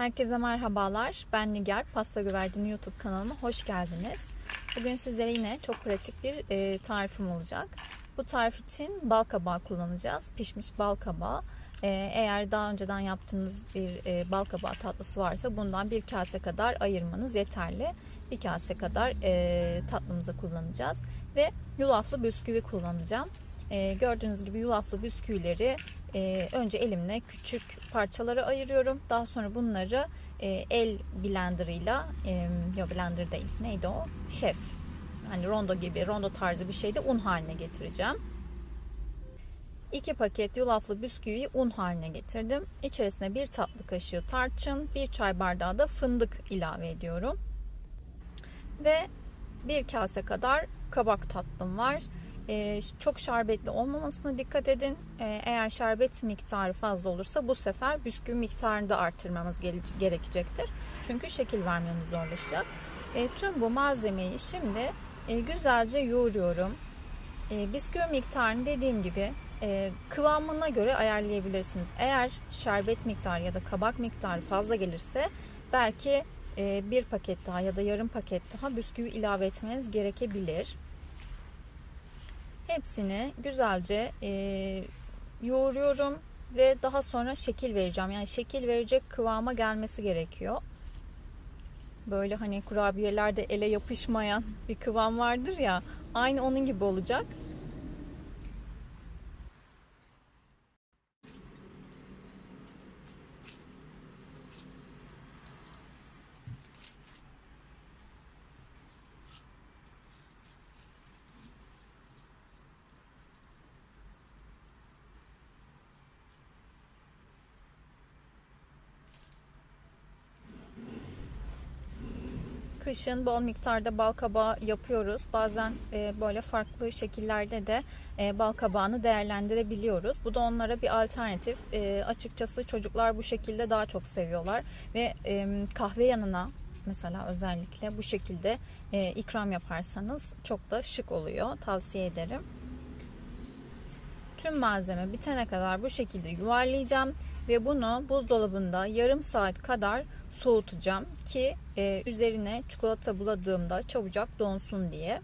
Herkese merhabalar. Ben Nigar. Pasta Güvercini YouTube kanalıma hoş geldiniz. Bugün sizlere yine çok pratik bir e, tarifim olacak. Bu tarif için bal kabağı kullanacağız. Pişmiş bal kabağı. E, eğer daha önceden yaptığınız bir e, bal kabağı tatlısı varsa bundan bir kase kadar ayırmanız yeterli. Bir kase kadar tatlımıza kullanacağız. Ve yulaflı bisküvi kullanacağım. Gördüğünüz gibi yulaflı bisküvileri e, önce elimle küçük parçalara ayırıyorum. Daha sonra bunları e, el blenderıyla, e, yok blender değil, neydi o? Şef. Hani rondo gibi, rondo tarzı bir şeyde un haline getireceğim. 2 paket yulaflı bisküviyi un haline getirdim. İçerisine bir tatlı kaşığı tarçın, bir çay bardağı da fındık ilave ediyorum. Ve bir kase kadar kabak tatlım var. Ee, çok şerbetli olmamasına dikkat edin. Ee, eğer şerbet miktarı fazla olursa bu sefer bisküvi miktarını da artırmamız gerekecektir. Çünkü şekil vermemiz zorlaşacak. Ee, tüm bu malzemeyi şimdi e, güzelce yoğuruyorum. bisküvi miktarını dediğim gibi e, kıvamına göre ayarlayabilirsiniz. Eğer şerbet miktarı ya da kabak miktarı fazla gelirse belki e, bir paket daha ya da yarım paket daha bisküvi ilave etmeniz gerekebilir. Hepsini güzelce e, yoğuruyorum ve daha sonra şekil vereceğim. Yani şekil verecek kıvama gelmesi gerekiyor. Böyle hani kurabiyelerde ele yapışmayan bir kıvam vardır ya. Aynı onun gibi olacak. Kışın bol miktarda bal kabağı yapıyoruz. Bazen e, böyle farklı şekillerde de e, bal kabağını değerlendirebiliyoruz. Bu da onlara bir alternatif. E, açıkçası çocuklar bu şekilde daha çok seviyorlar ve e, kahve yanına mesela özellikle bu şekilde e, ikram yaparsanız çok da şık oluyor. Tavsiye ederim. Tüm malzeme bitene kadar bu şekilde yuvarlayacağım ve bunu buzdolabında yarım saat kadar soğutacağım ki e, üzerine çikolata buladığımda çabucak donsun diye.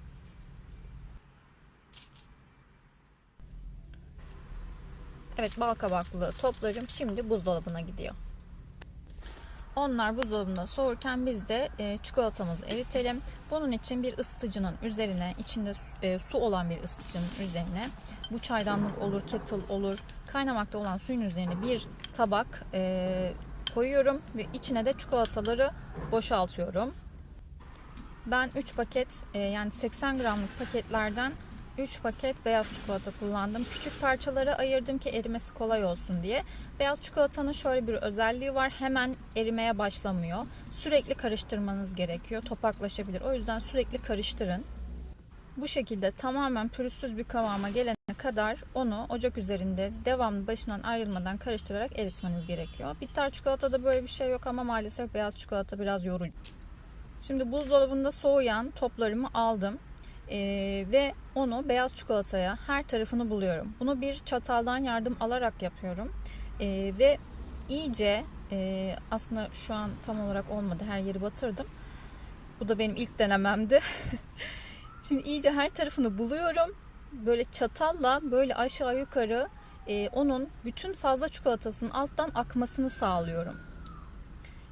Evet bal kabaklı toplarım şimdi buzdolabına gidiyor. Onlar buzdolabında soğurken biz de e, çikolatamızı eritelim. Bunun için bir ısıtıcının üzerine, içinde e, su olan bir ısıtıcının üzerine, bu çaydanlık olur, kettle olur, kaynamakta olan suyun üzerine bir tabak e, koyuyorum ve içine de çikolataları boşaltıyorum. Ben 3 paket e, yani 80 gramlık paketlerden 3 paket beyaz çikolata kullandım. Küçük parçalara ayırdım ki erimesi kolay olsun diye. Beyaz çikolatanın şöyle bir özelliği var. Hemen erimeye başlamıyor. Sürekli karıştırmanız gerekiyor. Topaklaşabilir. O yüzden sürekli karıştırın. Bu şekilde tamamen pürüzsüz bir kıvama gelene kadar onu ocak üzerinde devamlı başından ayrılmadan karıştırarak eritmeniz gerekiyor. Bitter çikolatada böyle bir şey yok ama maalesef beyaz çikolata biraz yorucu. Şimdi buzdolabında soğuyan toplarımı aldım. Ee, ve onu beyaz çikolataya her tarafını buluyorum. Bunu bir çataldan yardım alarak yapıyorum. Ee, ve iyice e, aslında şu an tam olarak olmadı. Her yeri batırdım. Bu da benim ilk denememdi. Şimdi iyice her tarafını buluyorum. Böyle çatalla böyle aşağı yukarı e, onun bütün fazla çikolatasının alttan akmasını sağlıyorum.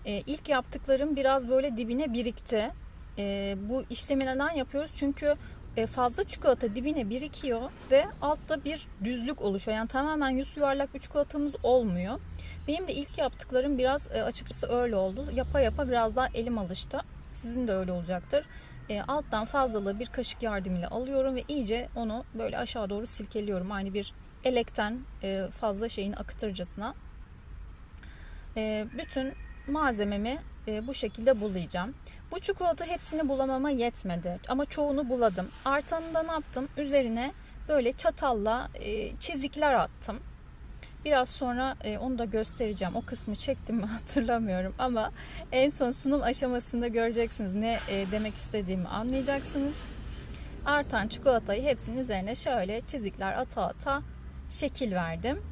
E, ilk yaptıklarım biraz böyle dibine birikti. E, bu işlemi neden yapıyoruz? Çünkü e, fazla çikolata dibine birikiyor ve altta bir düzlük oluşuyor. Yani tamamen yüz yuvarlak bir çikolatamız olmuyor. Benim de ilk yaptıklarım biraz e, açıkçası öyle oldu. Yapa yapa biraz daha elim alıştı. Sizin de öyle olacaktır. E, alttan fazlalığı bir kaşık yardımıyla alıyorum ve iyice onu böyle aşağı doğru silkeliyorum. Aynı bir elekten e, fazla şeyin akıtırcasına. E, bütün malzememi e, bu şekilde bulayacağım. Bu çikolata hepsini bulamama yetmedi ama çoğunu buladım. Artanında ne yaptım? Üzerine böyle çatalla e, çizikler attım. Biraz sonra e, onu da göstereceğim. O kısmı çektim mi hatırlamıyorum ama en son sunum aşamasında göreceksiniz. Ne e, demek istediğimi anlayacaksınız. Artan çikolatayı hepsinin üzerine şöyle çizikler ata ata şekil verdim.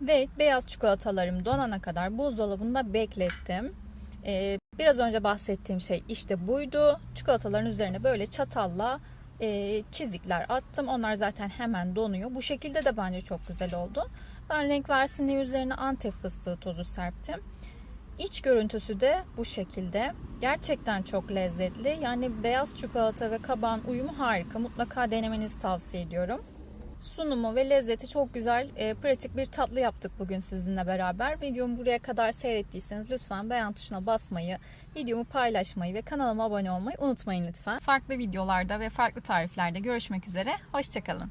Ve beyaz çikolatalarım donana kadar buzdolabında beklettim. Ee, biraz önce bahsettiğim şey işte buydu. Çikolataların üzerine böyle çatalla e, çizikler attım. Onlar zaten hemen donuyor. Bu şekilde de bence çok güzel oldu. Ben renk versin diye üzerine antep fıstığı tozu serptim. İç görüntüsü de bu şekilde. Gerçekten çok lezzetli. Yani beyaz çikolata ve kabağın uyumu harika. Mutlaka denemenizi tavsiye ediyorum. Sunumu ve lezzeti çok güzel, e, pratik bir tatlı yaptık bugün sizinle beraber. Videomu buraya kadar seyrettiyseniz lütfen beğen tuşuna basmayı, videomu paylaşmayı ve kanalıma abone olmayı unutmayın lütfen. Farklı videolarda ve farklı tariflerde görüşmek üzere. Hoşçakalın.